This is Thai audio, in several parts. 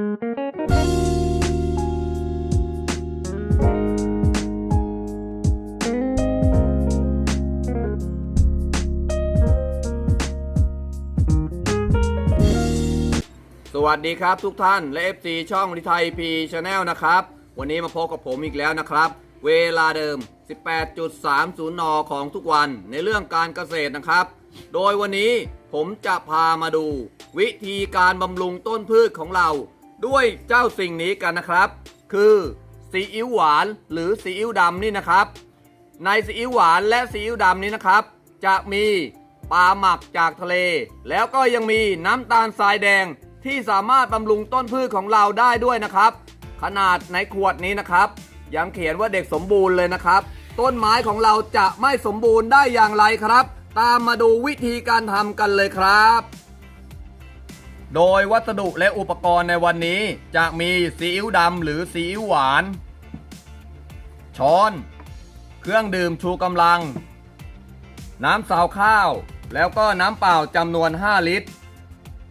สวัสดีครับทุกท่านและ FC ช่องริไทยพีชาแนลนะครับ วันนี้มาพบกับผมอีกแล้วนะครับ เวลาเดิม 18.30 น ของทุกวันในเรื่องการเกษตรนะครับ โดยวันนี้ผมจะพามาดู วิธีการบำรุงต้นพืชของเรา ด้วยเจ้าสิ่งนี้กันนะครับ คือซีอิ๊วหวานหรือซีอิ๊วดำนี่นะครับ ในซีอิ๊วหวานและซีอิ๊วดำนี้นะครับ จะมีปลาหมักจากทะเล แล้วก็ยังมีน้ำตาลทรายแดงที่สามารถบำรุงต้นพืชของเราได้ด้วยนะครับ ขนาดในขวดนี้นะครับ ยังเขียนว่าเด็กสมบูรณ์เลยนะครับ ต้นไม้ของเราจะไม่สมบูรณ์ได้อย่างไรครับ ตามมาดูวิธีการทำกันเลยครับ โดยวัสดุและอุปกรณ์ในวันนี้จะมีซีอิ๊วดำหรือซีอิ๊วหวาน ช้อน เครื่องดื่มชูกำลัง น้ำสาวข้าว แล้วก็น้ำเปล่าจำนวน 5 ลิตร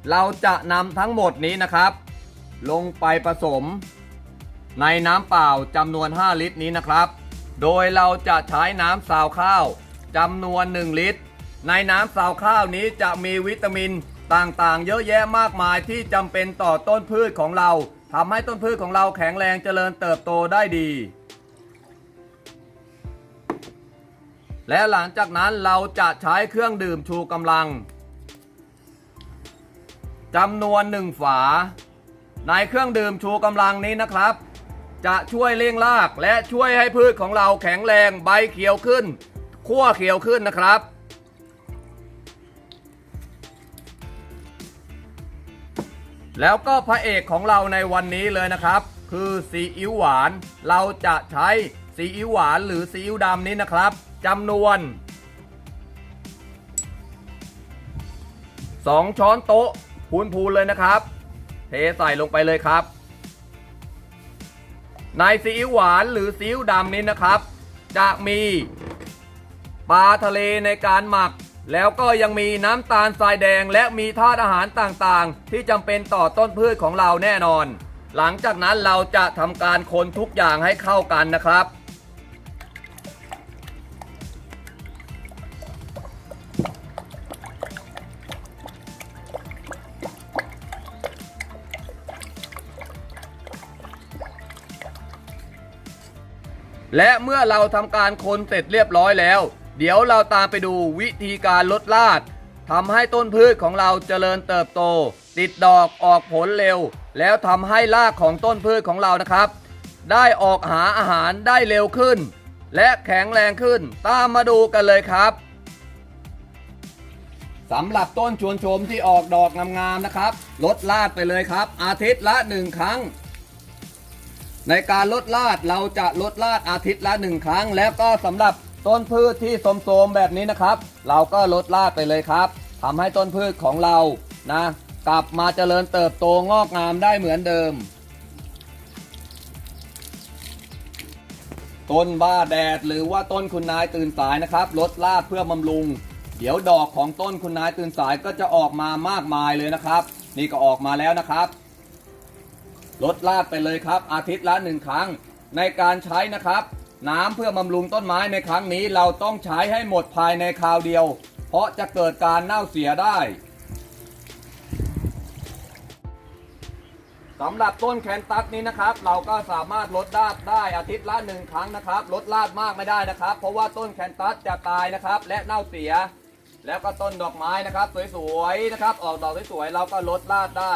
เราจะนำทั้งหมดนี้นะครับ ลงไปผสม ในน้ำเปล่าจำนวน 5 ลิตรนี้นะครับ โดยเราจะใช้น้ำสาวข้าวจำนวน 1 ลิตร ในน้ำสาวข้าวนี้จะมีวิตามิน ต่างๆ เยอะแยะมากมายที่จำเป็นต่อต้นพืชของเราทำให้ต้นพืชของเราแข็งแรงเจริญเติบโตได้ดี และหลังจากนั้นเราจะใช้เครื่องดื่มชูกำลังจำนวนหนึ่งฝา ในเครื่องดื่มชูกำลังนี้นะครับ จะช่วยเร่งรากและช่วยให้พืชของเราแข็งแรงใบเขียวขึ้นขั้วเขียวขึ้นนะครับ แล้วก็พระเอกของเราในวันนี้เลยนะครับ คือซีอิ๊วหวาน เราจะใช้ซีอิ๊วหวานหรือซีอิ๊วดำนี้นะครับจำนวน 2 ช้อนโต๊ะพูนๆเลยนะครับ เทใส่ลงไปเลยครับ ในซีอิ๊วหวานหรือซีอิ๊วดำนี้นะครับ จะมีปลาทะเลในการหมัก แล้วก็ยังมีน้ำตาลทรายแดงและมีธาตุอาหารต่างๆ ที่จำเป็นต่อต้นพืชของเราแน่นอน หลังจากนั้นเราจะทำการคนทุกอย่างให้เข้ากันนะครับ และเมื่อเราทำการคนเสร็จเรียบร้อยแล้ว เดี๋ยวเราตามไปดูวิธีการลดรากทำให้ต้นพืชของเราเจริญเติบโต ติดดอกออกผลเร็ว แล้วทำให้รากของต้นพืชของเรานะครับ ได้ออกหาอาหารได้เร็วขึ้น และแข็งแรงขึ้น ตามมาดูกันเลยครับสำหรับต้นชวนชมที่ออกดอกงามๆนะครับ ลดรากไปเลยครับ อาทิตย์ละหนึ่งครั้ง ในการลดลาดเราจะลดลาดอาทิตย์ละหนึ่งครั้ง แล้วก็สำหรับ ต้นพืชที่สมโทมแบบนี้นะครับ เราก็ลดลาดไปเลยครับทำให้ต้นพืชของเรานะ กลับมาเจริญเติบโตงอกงามได้เหมือนเดิม ต้นบ้าแดดหรือว่าต้นคุณนายตื่นสายนะครับลดลาดเพื่อบำรุง เดี๋ยวดอกของต้นคุณนายตื่นสายก็จะออกมามากมายเลยนะครับ นี่ก็ออกมาแล้วนะครับลดลาดไปเลยครับ อาทิตย์ละหนึ่งครั้งในการใช้นะครับ น้ำเพื่อบำรุงต้นไม้ในครั้งนี้เราต้องใช้ให้หมดภายในคราวเดียว เพราะจะเกิดการเน่าเสียได้สำหรับต้นแคนตัสนี้นะครับ เราก็สามารถลดลาดได้อาทิตย์ละหนึ่งครั้งนะครับลดลาดมากไม่ได้นะครับ เพราะว่าต้นแคนตัสจะตายนะครับ และเน่าเสีย แล้วก็ต้นดอกไม้นะครับ สวยๆนะครับ ออกดอกสวยๆเราก็ลดลาดได้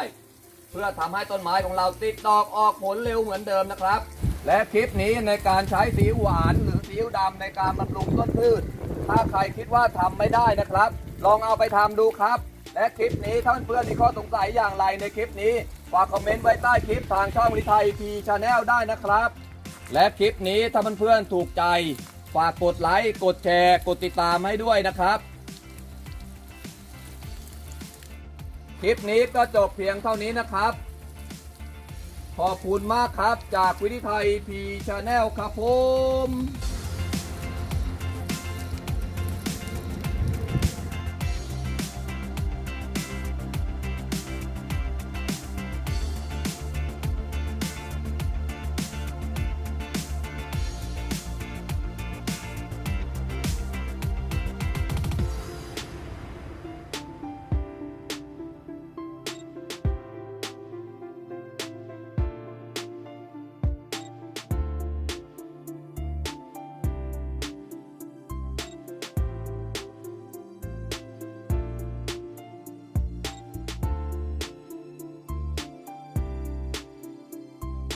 เพื่อทำให้ต้นไม้ของเราติดดอกออกผลเร็วเหมือนเดิมนะครับ และคลิปนี้ในการใช้สีหวานหรือสีดำในการบำรุงต้นพืช ถ้าใครคิดว่าทำไม่ได้นะครับ ลองเอาไปทำดูครับ และคลิปนี้ถ้าเพื่อนๆมีข้อสงสัยอย่างไรในคลิปนี้ฝากคอมเมนต์ไว้ใต้คลิปทางช่องวิทัยทีชาแนลได้นะครับ และคลิปนี้ถ้าเพื่อนๆถูกใจ ฝากกดไลค์กดแชร์ กดติดตามให้ด้วยนะครับ คลิปนี้ก็จบเพียงเท่านี้นะครับ ขอบคุณมากครับจากวิทยไทยพีชาแนลครับผม